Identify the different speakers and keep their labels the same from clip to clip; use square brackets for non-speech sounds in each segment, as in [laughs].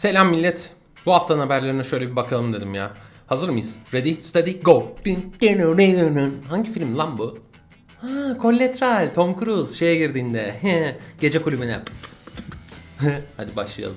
Speaker 1: Selam millet. Bu haftanın haberlerine şöyle bir bakalım dedim ya. Hazır mıyız? Ready, steady, go. Hangi film lan bu? Ha, Collateral, Tom Cruise şeye girdiğinde. [laughs] Gece kulübüne. [laughs] Hadi başlayalım.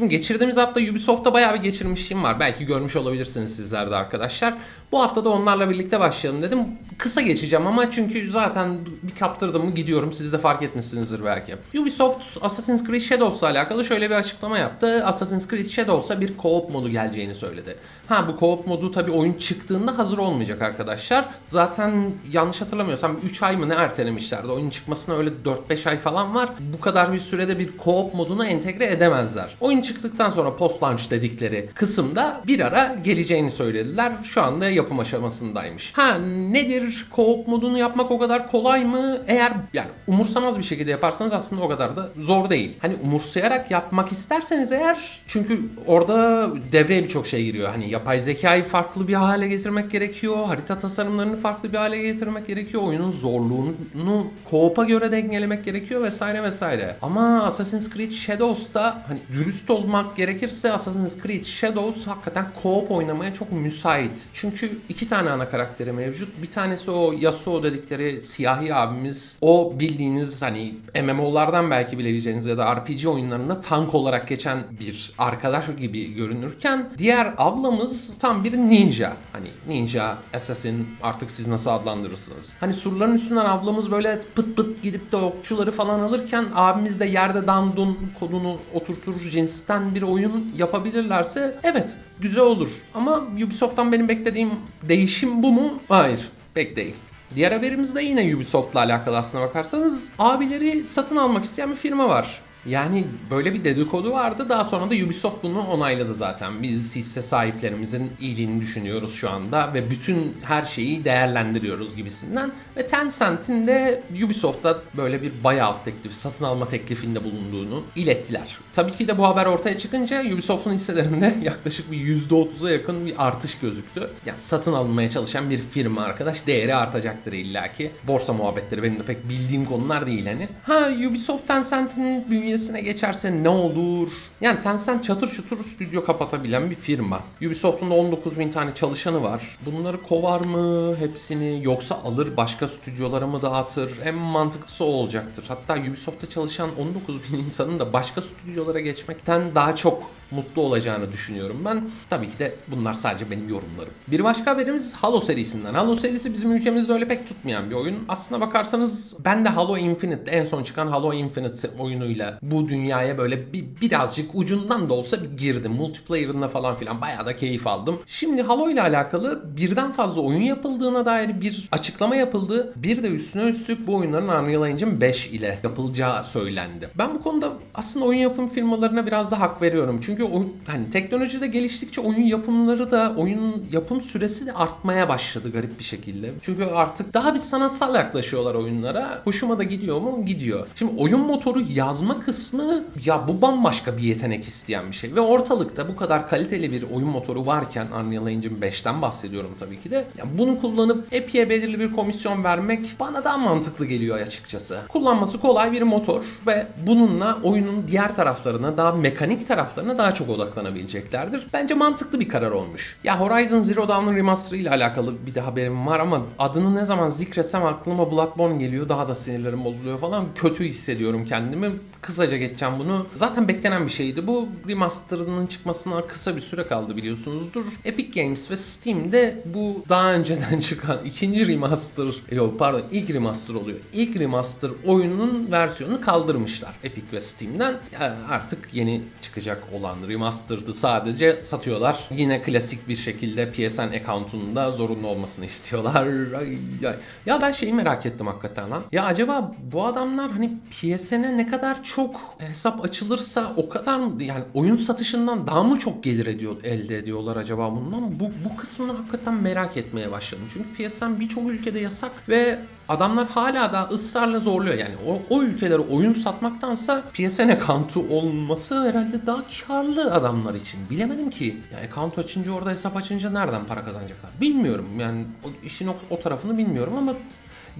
Speaker 1: Şimdi geçirdiğimiz hafta Ubisoft'ta bayağı bir geçirmişliğim var. Belki görmüş olabilirsiniz sizler de arkadaşlar. Bu hafta da onlarla birlikte başlayalım dedim. Kısa geçeceğim ama çünkü zaten bir kaptırdım mı gidiyorum. Siz de fark etmişsinizdir belki. Ubisoft Assassin's Creed Shadows'la alakalı şöyle bir açıklama yaptı. Assassin's Creed Shadows'a bir co-op modu geleceğini söyledi. Ha bu co-op modu tabii oyun çıktığında hazır olmayacak arkadaşlar. Zaten yanlış hatırlamıyorsam 3 ay mı ne ertelemişlerdi. Oyun çıkmasına öyle 4-5 ay falan var. Bu kadar bir sürede bir co-op modunu entegre edemezler. Oyun çıktıktan sonra post launch dedikleri kısımda bir ara geleceğini söylediler. Şu anda yapım aşamasındaymış. Ha nedir co-op modunu yapmak o kadar kolay mı? Eğer yani umursamaz bir şekilde yaparsanız aslında o kadar da zor değil. Hani umursayarak yapmak isterseniz eğer çünkü orada devreye birçok şey giriyor. Hani yapay zekayı farklı bir hale getirmek gerekiyor. Harita tasarımlarını farklı bir hale getirmek gerekiyor. Oyunun zorluğunu co-op'a göre dengelemek gerekiyor vesaire vesaire. Ama Assassin's Creed Shadows'ta hani dürüst olmak gerekirse Assassin's Creed Shadows hakikaten co-op oynamaya çok müsait. Çünkü iki tane ana karakteri mevcut. Bir tanesi o Yasuo dedikleri siyahi abimiz. O bildiğiniz hani MMO'lardan belki bilebileceğiniz ya da RPG oyunlarında tank olarak geçen bir arkadaş gibi görünürken diğer ablamız tam bir ninja. Hani ninja, assassin artık siz nasıl adlandırırsınız. Hani surların üstünden ablamız böyle pıt pıt gidip de okçuları falan alırken abimiz de yerde dandun kodunu oturtur cinsten bir oyun yapabilirlerse evet güzel olur. Ama Ubisoft'tan benim beklediğim değişim bu mu? Hayır pek değil. Diğer haberimiz de yine Ubisoft'la alakalı aslına bakarsanız abileri satın almak isteyen bir firma var. Yani böyle bir dedikodu vardı. Daha sonra da Ubisoft bunu onayladı zaten. Biz hisse sahiplerimizin iyiliğini düşünüyoruz şu anda ve bütün her şeyi değerlendiriyoruz gibisinden. Ve Tencent'in de Ubisoft'ta böyle bir buyout teklifi, satın alma teklifinde bulunduğunu ilettiler. Tabii ki de bu haber ortaya çıkınca Ubisoft'un hisselerinde [laughs] yaklaşık bir %30'a yakın bir artış gözüktü. Yani satın almaya çalışan bir firma arkadaş değeri artacaktır illaki. Borsa muhabbetleri benim de pek bildiğim konular değil hani. Ha Ubisoft Tencent'in bünyesine geçerse ne olur? Yani Tencent çatır çutur stüdyo kapatabilen bir firma. Ubisoft'un da 19 bin tane çalışanı var. Bunları kovar mı hepsini yoksa alır başka stüdyolara mı dağıtır? En mantıklısı o olacaktır. Hatta Ubisoft'ta çalışan 19 bin insanın da başka stüdyolara geçmekten daha çok mutlu olacağını düşünüyorum ben. Tabii ki de bunlar sadece benim yorumlarım. Bir başka haberimiz Halo serisinden. Halo serisi bizim ülkemizde öyle pek tutmayan bir oyun. Aslına bakarsanız ben de Halo Infinite en son çıkan Halo Infinite oyunuyla bu dünyaya böyle bir, birazcık ucundan da olsa bir girdim. Multiplayer'ında falan filan bayağı da keyif aldım. Şimdi Halo ile alakalı birden fazla oyun yapıldığına dair bir açıklama yapıldı. Bir de üstüne üstlük bu oyunların Unreal Engine 5 ile yapılacağı söylendi. Ben bu konuda aslında oyun yapım firmalarına biraz da hak veriyorum. Çünkü oyun, hani teknolojide geliştikçe oyun yapımları da oyun yapım süresi de artmaya başladı garip bir şekilde. Çünkü artık daha bir sanatsal yaklaşıyorlar oyunlara. Hoşuma da gidiyor mu? Gidiyor. Şimdi oyun motoru yazma kısmı ya bu bambaşka bir yetenek isteyen bir şey. Ve ortalıkta bu kadar kaliteli bir oyun motoru varken Unreal Engine 5'ten bahsediyorum tabii ki de. Ya bunu kullanıp Apple'ye belirli bir komisyon vermek bana daha mantıklı geliyor açıkçası. Kullanması kolay bir motor ve bununla oyunun diğer taraflarına daha mekanik taraflarına daha çok odaklanabileceklerdir. Bence mantıklı bir karar olmuş. Ya Horizon Zero Dawn'ın remaster'ı ile alakalı bir de haberim var ama adını ne zaman zikretsem aklıma Bloodborne geliyor. Daha da sinirlerim bozuluyor falan. Kötü hissediyorum kendimi. Kısaca geçeceğim bunu. Zaten beklenen bir şeydi. Bu remaster'ının çıkmasına kısa bir süre kaldı biliyorsunuzdur. Epic Games ve Steam'de bu daha önceden [laughs] çıkan ikinci remaster, yok pardon ilk remaster oluyor. İlk remaster oyunun versiyonunu kaldırmışlar Epic ve Steam'den. Ya artık yeni çıkacak olan remastered'ı sadece satıyorlar. Yine klasik bir şekilde PSN account'unda zorunlu olmasını istiyorlar. [laughs] Ay, ay. Ya ben şeyi merak ettim hakikaten lan. Ya acaba bu adamlar hani PSN'e ne kadar çok hesap açılırsa o kadar mı yani oyun satışından daha mı çok gelir ediyor elde ediyorlar acaba bundan? Bu bu kısmını hakikaten merak etmeye başladım. Çünkü PSN birçok ülkede yasak ve adamlar hala da ısrarla zorluyor. Yani o, o ülkelere oyun satmaktansa PSN account'u olması herhalde daha karlı adamlar için. Bilemedim ki. Ya account açınca orada hesap açınca nereden para kazanacaklar? Bilmiyorum. Yani o, işin o, o tarafını bilmiyorum ama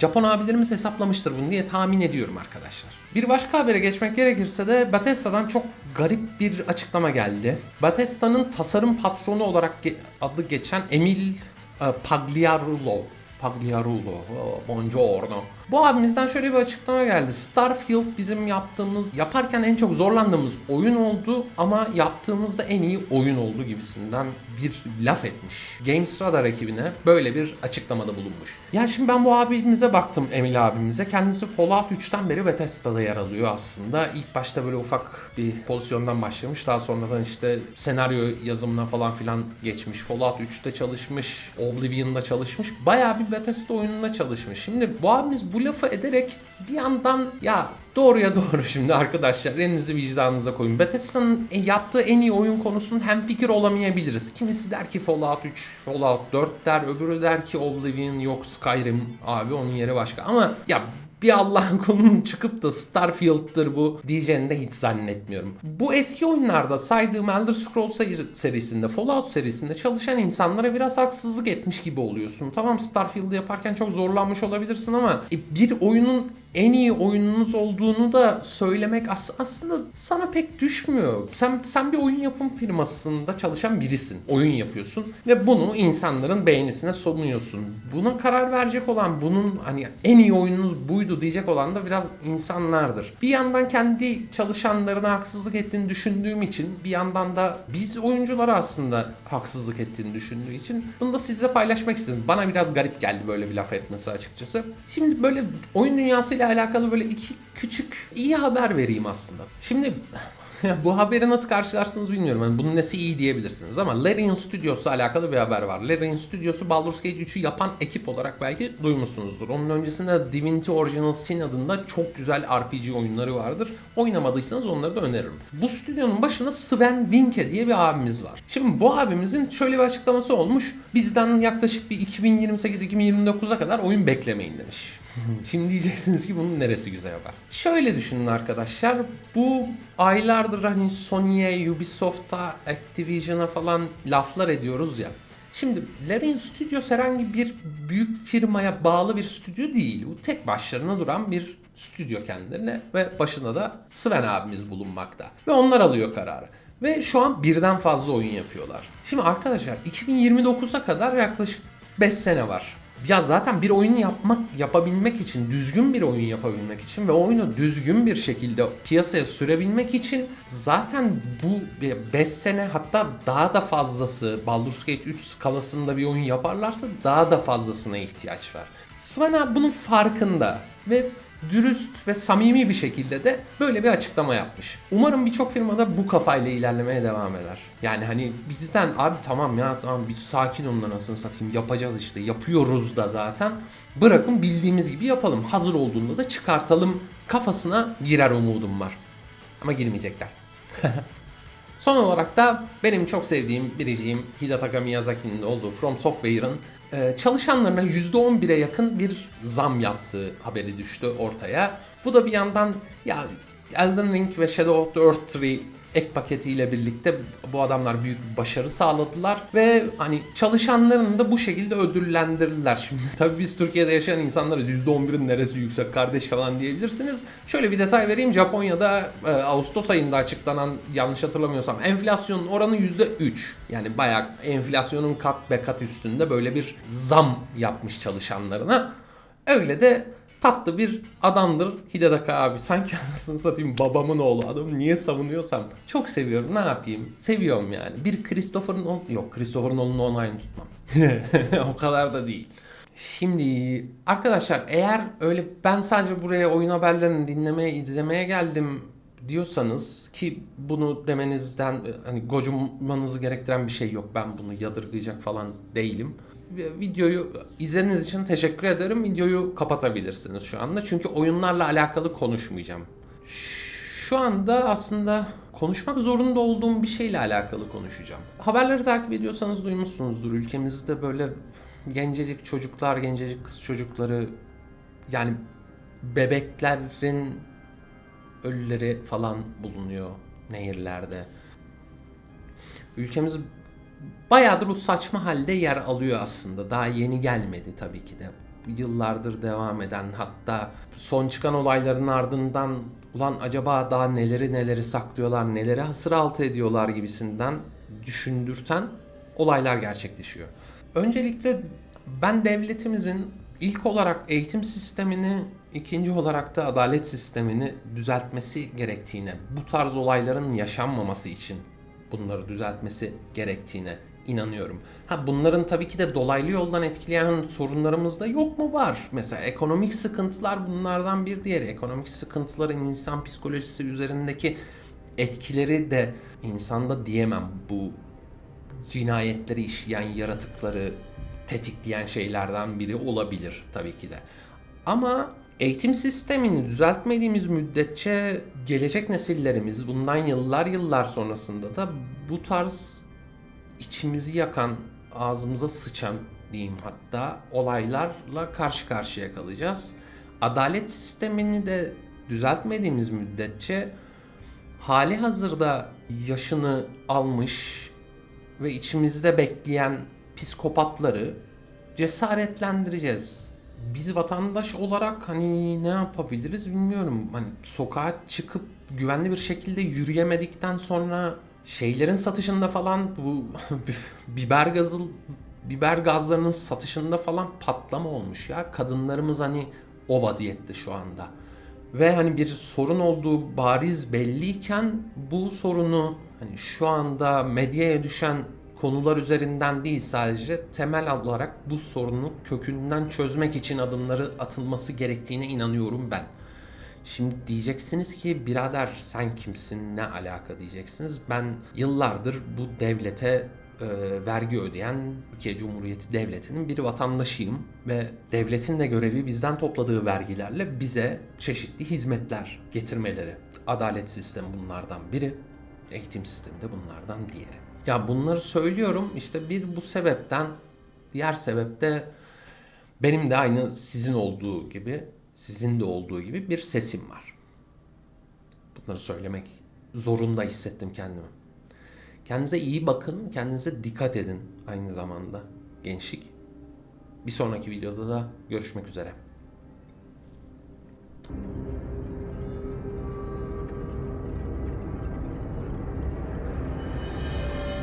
Speaker 1: Japon abilerimiz hesaplamıştır bunu diye tahmin ediyorum arkadaşlar. Bir başka habere geçmek gerekirse de Bethesda'dan çok garip bir açıklama geldi. Bethesda'nın tasarım patronu olarak ge- adı geçen Emil e, Pagliarulo Pagliarulo, buongiorno. Bu abimizden şöyle bir açıklama geldi. Starfield bizim yaptığımız, yaparken en çok zorlandığımız oyun oldu ama yaptığımızda en iyi oyun oldu gibisinden bir laf etmiş. Games Radar ekibine böyle bir açıklamada bulunmuş. Ya şimdi ben bu abimize baktım Emil abimize. Kendisi Fallout 3'ten beri Bethesda'da yer alıyor aslında. İlk başta böyle ufak bir pozisyondan başlamış. Daha sonradan işte senaryo yazımına falan filan geçmiş. Fallout 3'te çalışmış. Oblivion'da çalışmış. Bayağı bir Bethesda oyununda çalışmış. Şimdi bu abimiz bu lafı ederek bir yandan ya doğruya doğru şimdi arkadaşlar elinizi vicdanınıza koyun. Bethesda'nın e, yaptığı en iyi oyun konusunda hem fikir olamayabiliriz. Kimisi der ki Fallout 3, Fallout 4 der, öbürü der ki Oblivion yok Skyrim abi onun yeri başka. Ama ya bir Allah'ın kulunun çıkıp da Starfield'dır bu diyeceğini de hiç zannetmiyorum. Bu eski oyunlarda saydığım Elder Scrolls seri- serisinde, Fallout serisinde çalışan insanlara biraz haksızlık etmiş gibi oluyorsun. Tamam Starfield'ı yaparken çok zorlanmış olabilirsin ama e, bir oyunun en iyi oyununuz olduğunu da söylemek as- aslında sana pek düşmüyor. Sen sen bir oyun yapım firmasında çalışan birisin. Oyun yapıyorsun ve bunu insanların beğenisine sunuyorsun. Buna karar verecek olan bunun hani en iyi oyununuz buydu diyecek olan da biraz insanlardır. Bir yandan kendi çalışanlarına haksızlık ettiğini düşündüğüm için bir yandan da biz oyunculara aslında haksızlık ettiğini düşündüğü için bunu da sizle paylaşmak istedim. Bana biraz garip geldi böyle bir laf etmesi açıkçası. Şimdi böyle oyun dünyasıyla alakalı böyle iki küçük iyi haber vereyim aslında. Şimdi [laughs] bu haberi nasıl karşılarsınız bilmiyorum. Yani bunun nesi iyi diyebilirsiniz ama Larian Studios'la alakalı bir haber var. Larian Studios'u Baldur's Gate 3'ü yapan ekip olarak belki duymuşsunuzdur. Onun öncesinde Divinity Original Sin adında çok güzel RPG oyunları vardır. Oynamadıysanız onları da öneririm. Bu stüdyonun başında Sven Winke diye bir abimiz var. Şimdi bu abimizin şöyle bir açıklaması olmuş. Bizden yaklaşık bir 2028-2029'a kadar oyun beklemeyin demiş. [laughs] Şimdi diyeceksiniz ki bunun neresi güzel haber? Şöyle düşünün arkadaşlar. Bu aylardır hani Sony'ye, Ubisoft'a, Activision'a falan laflar ediyoruz ya. Şimdi Larian Studios herhangi bir büyük firmaya bağlı bir stüdyo değil. Bu tek başlarına duran bir stüdyo kendilerine ve başında da Sven abimiz bulunmakta. Ve onlar alıyor kararı. Ve şu an birden fazla oyun yapıyorlar. Şimdi arkadaşlar 2029'a kadar yaklaşık 5 sene var. Ya zaten bir oyunu yapmak, yapabilmek için, düzgün bir oyun yapabilmek için ve oyunu düzgün bir şekilde piyasaya sürebilmek için zaten bu 5 sene hatta daha da fazlası Baldur's Gate 3 skalasında bir oyun yaparlarsa daha da fazlasına ihtiyaç var. Sven bunun farkında ve dürüst ve samimi bir şekilde de böyle bir açıklama yapmış. Umarım birçok firmada bu kafayla ilerlemeye devam eder. Yani hani bizden abi tamam ya tamam bir sakin olun anasını satayım yapacağız işte yapıyoruz da zaten. Bırakın bildiğimiz gibi yapalım. Hazır olduğunda da çıkartalım kafasına girer umudum var. Ama girmeyecekler. [laughs] Son olarak da benim çok sevdiğim biriciğim Hidetaka Miyazaki'nin olduğu From Software'ın e, çalışanlarına %11'e yakın bir zam yaptığı haberi düştü ortaya. Bu da bir yandan ya Elden Ring ve Shadow of the Earth 3 ek paketiyle birlikte bu adamlar büyük bir başarı sağladılar ve hani çalışanlarını da bu şekilde ödüllendirdiler. [laughs] Şimdi tabii biz Türkiye'de yaşayan insanlarız %11'in neresi yüksek kardeş falan diyebilirsiniz. Şöyle bir detay vereyim. Japonya'da e, Ağustos ayında açıklanan yanlış hatırlamıyorsam enflasyonun oranı %3. Yani bayağı enflasyonun kat be kat üstünde böyle bir zam yapmış çalışanlarına. Öyle de tatlı bir adamdır Hidetaka abi. Sanki anasını satayım babamın oğlu adamı niye savunuyorsam çok seviyorum ne yapayım seviyorum yani. Bir Christopher Nolan yok Christopher Nolan'ın onu aynı tutmam. [laughs] o kadar da değil. Şimdi arkadaşlar eğer öyle ben sadece buraya oyun haberlerini dinlemeye izlemeye geldim diyorsanız ki bunu demenizden hani gocunmanızı gerektiren bir şey yok. Ben bunu yadırgayacak falan değilim. Videoyu izlediğiniz için teşekkür ederim. Videoyu kapatabilirsiniz şu anda. Çünkü oyunlarla alakalı konuşmayacağım. Şu anda aslında konuşmak zorunda olduğum bir şeyle alakalı konuşacağım. Haberleri takip ediyorsanız duymuşsunuzdur. Ülkemizde böyle gencecik çocuklar, gencecik kız çocukları yani bebeklerin ölüleri falan bulunuyor nehirlerde. Ülkemiz bayağıdır bu saçma halde yer alıyor aslında. Daha yeni gelmedi tabii ki de. yıllardır devam eden hatta son çıkan olayların ardından ulan acaba daha neleri neleri saklıyorlar, neleri hasır altı ediyorlar gibisinden düşündürten olaylar gerçekleşiyor. Öncelikle ben devletimizin ilk olarak eğitim sistemini, ikinci olarak da adalet sistemini düzeltmesi gerektiğine, bu tarz olayların yaşanmaması için bunları düzeltmesi gerektiğine inanıyorum. Ha bunların tabii ki de dolaylı yoldan etkileyen sorunlarımız da yok mu? Var. Mesela ekonomik sıkıntılar bunlardan bir diğeri. Ekonomik sıkıntıların insan psikolojisi üzerindeki etkileri de insanda diyemem bu cinayetleri işleyen yaratıkları tetikleyen şeylerden biri olabilir tabii ki de. Ama eğitim sistemini düzeltmediğimiz müddetçe gelecek nesillerimiz bundan yıllar yıllar sonrasında da bu tarz içimizi yakan, ağzımıza sıçan diyeyim hatta olaylarla karşı karşıya kalacağız. Adalet sistemini de düzeltmediğimiz müddetçe hali hazırda yaşını almış ve içimizde bekleyen psikopatları cesaretlendireceğiz. Biz vatandaş olarak hani ne yapabiliriz bilmiyorum. Hani sokağa çıkıp güvenli bir şekilde yürüyemedikten sonra şeylerin satışında falan bu [laughs] biber gazı biber gazlarının satışında falan patlama olmuş ya. Kadınlarımız hani o vaziyette şu anda. Ve hani bir sorun olduğu bariz belliyken bu sorunu hani şu anda medyaya düşen konular üzerinden değil sadece temel olarak bu sorunu kökünden çözmek için adımları atılması gerektiğine inanıyorum ben. Şimdi diyeceksiniz ki birader sen kimsin ne alaka diyeceksiniz. Ben yıllardır bu devlete e, vergi ödeyen Türkiye Cumhuriyeti Devleti'nin bir vatandaşıyım ve devletin de görevi bizden topladığı vergilerle bize çeşitli hizmetler getirmeleri. Adalet sistemi bunlardan biri, eğitim sistemi de bunlardan diğeri. Ya bunları söylüyorum işte bir bu sebepten, diğer sebep de benim de aynı sizin olduğu gibi, sizin de olduğu gibi bir sesim var. Bunları söylemek zorunda hissettim kendimi. Kendinize iyi bakın, kendinize dikkat edin aynı zamanda gençlik. Bir sonraki videoda da görüşmek üzere.